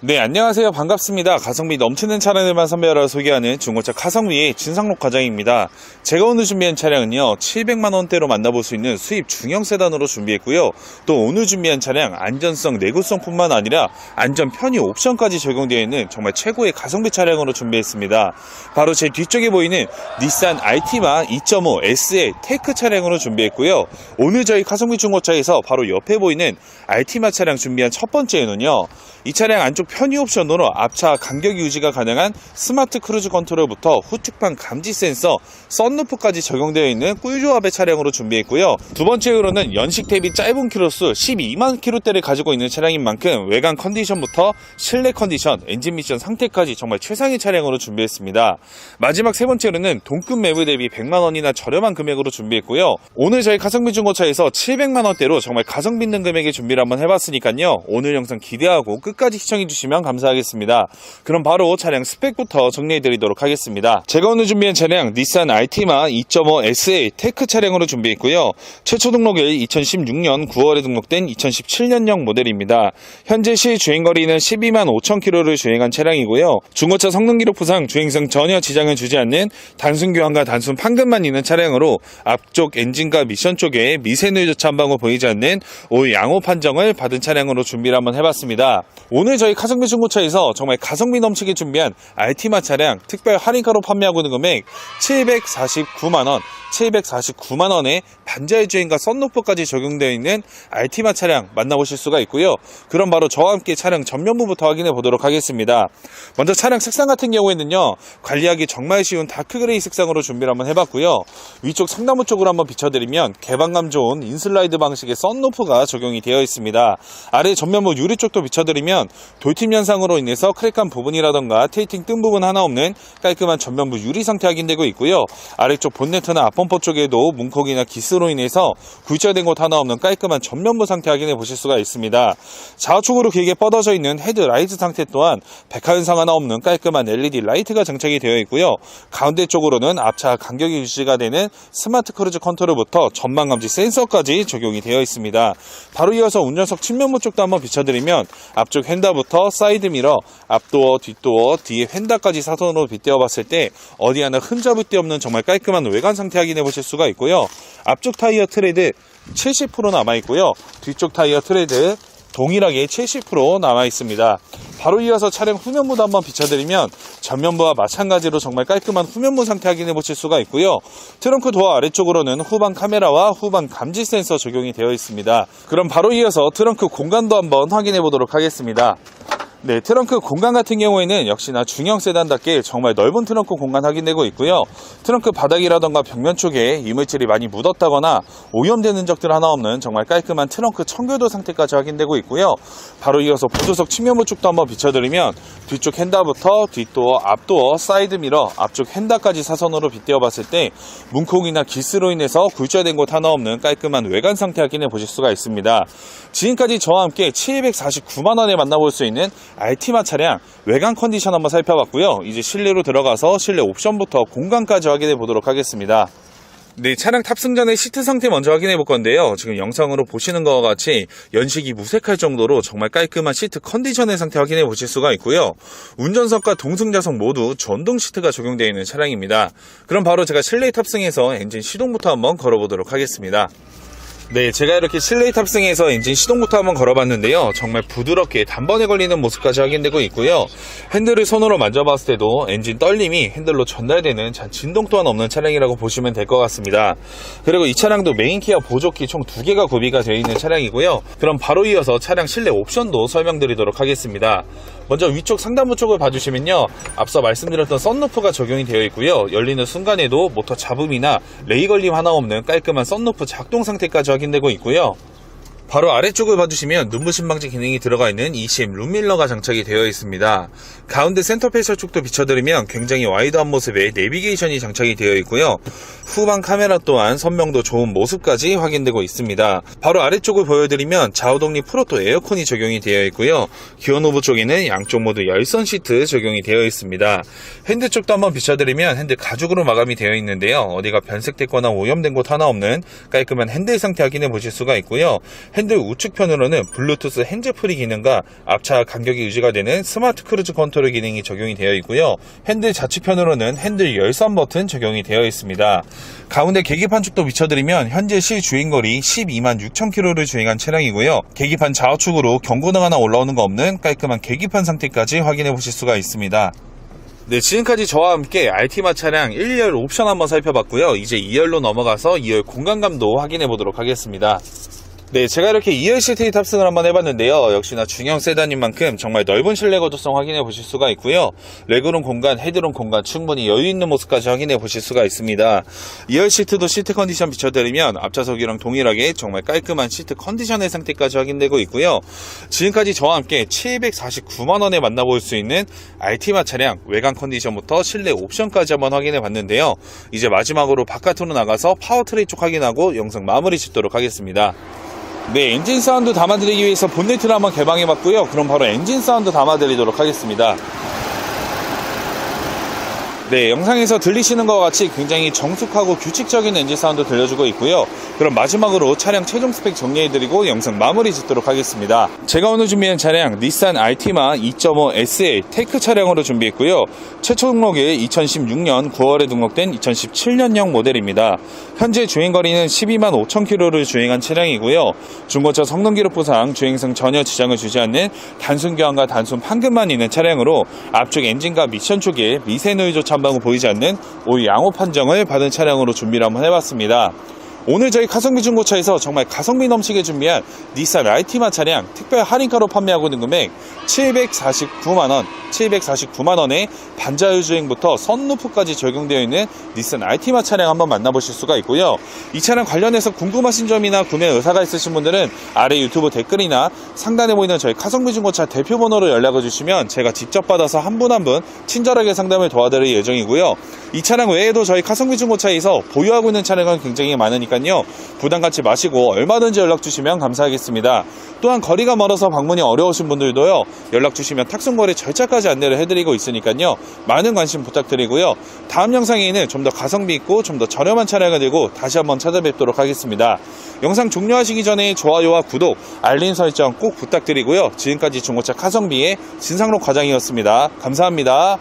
네, 안녕하세요. 반갑습니다. 가성비 넘치는 차량들만 선별하여 소개하는 중고차 카성비의 진상록 과장입니다. 제가 오늘 준비한 차량은요, 700만원대로 만나볼 수 있는 수입 중형 세단으로 준비했고요. 또 오늘 준비한 차량 안전성, 내구성 뿐만 아니라 안전 편의 옵션까지 적용되어 있는 정말 최고의 가성비 차량으로 준비했습니다. 바로 제 뒤쪽에 보이는 닛산 알티마 2.5 S의 테크 차량으로 준비했고요. 오늘 저희 가성비 중고차에서 바로 옆에 보이는 알티마 차량 준비한 첫 번째는요. 이 차량 안쪽 편의 옵션으로 앞차 간격 유지가 가능한 스마트 크루즈 컨트롤부터 후측방 감지 센서, 썬루프까지 적용되어 있는 꿀조합의 차량으로 준비했고요. 두 번째로는 연식 대비 짧은 키로수 12만 키로대를 가지고 있는 차량인 만큼 외관 컨디션부터 실내 컨디션, 엔진 미션 상태까지 정말 최상의 차량으로 준비했습니다. 마지막 세 번째로는 동급 매물 대비 100만 원이나 저렴한 금액으로 준비했고요. 오늘 저희 가성비 중고차에서 700만 원대로 정말 가성비 있는 금액의 준비를 한번 해봤으니까요. 오늘 영상 기대하고 끝 까지 시청해주시면 감사하겠습니다. 그럼 바로 차량 스펙부터 정리해드리도록 하겠습니다. 제가 오늘 준비한 차량 닛산 알티마 2.5 SA 테크 차량으로 준비했고요. 최초 등록일 2016년 9월에 등록된 2017년형 모델입니다. 현재 시 주행거리는 12만 5천 킬로를 주행한 차량이고요. 중고차 성능 기록부상 주행성 전혀 지장을 주지 않는 단순 교환과 단순 판금만 있는 차량으로 앞쪽 엔진과 미션 쪽에 미세누이 조차 한 방울 보이지 않는 올 양호 판정을 받은 차량으로 준비를 한번 해봤습니다. 오늘 저희 가성비 중고차에서 정말 가성비 넘치게 준비한 알티마 차량 특별 할인가로 판매하고 있는 금액 749만원 749만원에 반자의 주행과 썬루프까지 적용되어 있는 알티마 차량 만나보실 수가 있고요. 그럼 바로 저와 함께 차량 전면부부터 확인해 보도록 하겠습니다. 먼저 차량 색상 같은 경우에는요. 관리하기 정말 쉬운 다크그레이 색상으로 준비를 한번 해봤고요. 위쪽 상단부 쪽으로 한번 비춰드리면 개방감 좋은 인슬라이드 방식의 썬루프가 적용이 되어 있습니다. 아래 전면부 유리 쪽도 비춰드리면 돌팀 현상으로 인해서 크랙한 부분이라던가 테이팅 뜬 부분 하나 없는 깔끔한 전면부 유리 상태 확인되고 있고요. 아래쪽 본네트나 앞범퍼 쪽에도 문콕이나 기스로 인해서 굴절된 곳 하나 없는 깔끔한 전면부 상태 확인해 보실 수가 있습니다. 좌측으로 길게 뻗어져 있는 헤드 라이트 상태 또한 백화 현상 하나 없는 깔끔한 LED 라이트가 장착이 되어 있고요. 가운데 쪽으로는 앞차 간격이 유지가 되는 스마트 크루즈 컨트롤부터 전방 감지 센서까지 적용이 되어 있습니다. 바로 이어서 운전석 측면부 쪽도 한번 비춰드리면 앞쪽 휀다부터 사이드 미러, 앞도어, 뒷도어, 뒤에 휀다까지 사선으로 빗대어 봤을 때 어디 하나 흠잡을 데 없는 정말 깔끔한 외관 상태 확인해 보실 수가 있고요. 앞쪽 타이어 트레드 70% 남아 있고요. 뒤쪽 타이어 트레드 동일하게 70% 남아 있습니다. 바로 이어서 차량 후면부도 한번 비춰드리면 전면부와 마찬가지로 정말 깔끔한 후면부 상태 확인해 보실 수가 있고요. 트렁크 도어 아래쪽으로는 후방 카메라와 후방 감지 센서 적용이 되어 있습니다. 그럼 바로 이어서 트렁크 공간도 한번 확인해 보도록 하겠습니다. 네, 트렁크 공간 같은 경우에는 역시나 중형 세단답게 정말 넓은 트렁크 공간 확인되고 있고요. 트렁크 바닥이라던가 벽면 쪽에 이물질이 많이 묻었다거나 오염되는 적들 하나 없는 정말 깔끔한 트렁크 청결도 상태까지 확인되고 있고요. 바로 이어서 보조석 측면부 쪽도 한번 비춰드리면 뒤쪽 핸다부터 뒷도어, 앞도어, 사이드 미러, 앞쪽 핸다까지 사선으로 빗대어 봤을 때 문콕이나 기스로 인해서 굴절된 곳 하나 없는 깔끔한 외관 상태 확인해 보실 수가 있습니다. 지금까지 저와 함께 749만원에 만나볼 수 있는 알티마 차량 외관 컨디션 한번 살펴봤고요. 이제 실내로 들어가서 실내 옵션부터 공간까지 확인해 보도록 하겠습니다. 네, 차량 탑승 전에 시트 상태 먼저 확인해 볼 건데요. 지금 영상으로 보시는 것과 같이 연식이 무색할 정도로 정말 깔끔한 시트 컨디션의 상태 확인해 보실 수가 있고요. 운전석과 동승자석 모두 전동 시트가 적용되어 있는 차량입니다. 그럼 바로 제가 실내 탑승해서 엔진 시동부터 한번 걸어보도록 하겠습니다. 네, 제가 이렇게 실내에 탑승해서 엔진 시동부터 한번 걸어봤는데요. 정말 부드럽게 단번에 걸리는 모습까지 확인되고 있고요. 핸들을 손으로 만져봤을 때도 엔진 떨림이 핸들로 전달되는 자- 진동 또한 없는 차량이라고 보시면 될 것 같습니다. 그리고 이 차량도 메인 키와 보조키 총 두 개가 구비가 되어 있는 차량이고요. 그럼 바로 이어서 차량 실내 옵션도 설명드리도록 하겠습니다. 먼저 위쪽 상단부 쪽을 봐주시면요. 앞서 말씀드렸던 썬루프가 적용이 되어 있고요. 열리는 순간에도 모터 잡음이나 레이 걸림 하나 없는 깔끔한 썬루프 작동 상태까지 확인되고 있고요. 바로 아래쪽을 봐주시면 눈부신 방지 기능이 들어가 있는 ECM 룸밀러가 장착이 되어 있습니다. 가운데 센터 페셜 쪽도 비춰드리면 굉장히 와이드한 모습의 내비게이션이 장착이 되어 있고요. 후방 카메라 또한 선명도 좋은 모습까지 확인되고 있습니다. 바로 아래쪽을 보여드리면 좌우독립 프로토 에어컨이 적용이 되어 있고요. 기어 노브 쪽에는 양쪽 모두 열선 시트 적용이 되어 있습니다. 핸드 쪽도 한번 비춰드리면 핸드 가죽으로 마감이 되어 있는데요. 어디가 변색됐거나 오염된 곳 하나 없는 깔끔한 핸들 상태 확인해 보실 수가 있고요. 핸들 우측편으로는 블루투스 핸즈프리 기능과 앞차 간격이 유지가 되는 스마트 크루즈 컨트롤 기능이 적용이 되어 있고요. 핸들 좌측편으로는 핸들 열선 버튼 적용이 되어 있습니다. 가운데 계기판 쪽도 비춰드리면 현재 시 주행거리 12만 6천 킬로를 주행한 차량이고요. 계기판 좌우측으로 경고등 하나 올라오는 거 없는 깔끔한 계기판 상태까지 확인해 보실 수가 있습니다. 네, 지금까지 저와 함께 알티마 차량 1열 옵션 한번 살펴봤고요. 이제 2열로 넘어가서 2열 공간감도 확인해 보도록 하겠습니다. 네, 제가 이렇게 2열 시트에 탑승을 한번 해봤는데요. 역시나 중형 세단인 만큼 정말 넓은 실내 거주성 확인해 보실 수가 있고요. 레그룸 공간, 헤드룸 공간 충분히 여유 있는 모습까지 확인해 보실 수가 있습니다. 2열 시트도 시트 컨디션 비춰드리면 앞좌석이랑 동일하게 정말 깔끔한 시트 컨디션의 상태까지 확인되고 있고요. 지금까지 저와 함께 749만원에 만나볼 수 있는 알티마 차량 외관 컨디션부터 실내 옵션까지 한번 확인해 봤는데요. 이제 마지막으로 바깥으로 나가서 파워트레인 쪽 확인하고 영상 마무리 짓도록 하겠습니다. 네, 엔진 사운드 담아드리기 위해서 본네트를 한번 개방해봤고요. 그럼 바로 엔진 사운드 담아드리도록 하겠습니다. 네, 영상에서 들리시는 것과 같이 굉장히 정숙하고 규칙적인 엔진 사운드 들려주고 있고요. 그럼 마지막으로 차량 최종 스펙 정리해드리고 영상 마무리 짓도록 하겠습니다. 제가 오늘 준비한 차량 닛산 알티마 2.5 SL 테크 차량으로 준비했고요. 최초 등록일 2016년 9월에 등록된 2017년형 모델입니다. 현재 주행거리는 12만 5천 킬로를 주행한 차량이고요. 중고차 성능 기록부상 주행성 전혀 지장을 주지 않는 단순 교환과 단순 판금만 있는 차량으로 앞쪽 엔진과 미션 쪽에 미세 노이즈 첨방은 보이지 않는 오히 양호 판정을 받은 차량으로 준비를 한번 해봤습니다. 오늘 저희 가성비 중고차에서 정말 가성비 넘치게 준비한 닛산 알티마 차량 특별 할인가로 판매하고 있는 금액 749만원, 749만원에 반자율 주행부터 선루프까지 적용되어 있는 닛산 알티마 차량 한번 만나보실 수가 있고요. 이 차량 관련해서 궁금하신 점이나 구매 의사가 있으신 분들은 아래 유튜브 댓글이나 상단에 보이는 저희 가성비 중고차 대표 번호로 연락을 주시면 제가 직접 받아서 한 분 한 분 친절하게 상담을 도와드릴 예정이고요. 이 차량 외에도 저희 가성비 중고차에서 보유하고 있는 차량은 굉장히 많으니까 요. 부담 갖지 마시고 얼마든지 연락 주시면 감사하겠습니다. 또한 거리가 멀어서 방문이 어려우신 분들도요. 연락 주시면 탁송거래 절차까지 안내를 해드리고 있으니까요. 많은 관심 부탁드리고요. 다음 영상에는 좀 더 가성비 있고 좀 더 저렴한 차량을 들고 다시 한번 찾아뵙도록 하겠습니다. 영상 종료하시기 전에 좋아요와 구독, 알림 설정 꼭 부탁드리고요. 지금까지 중고차 가성비의 진상록 과장이었습니다. 감사합니다.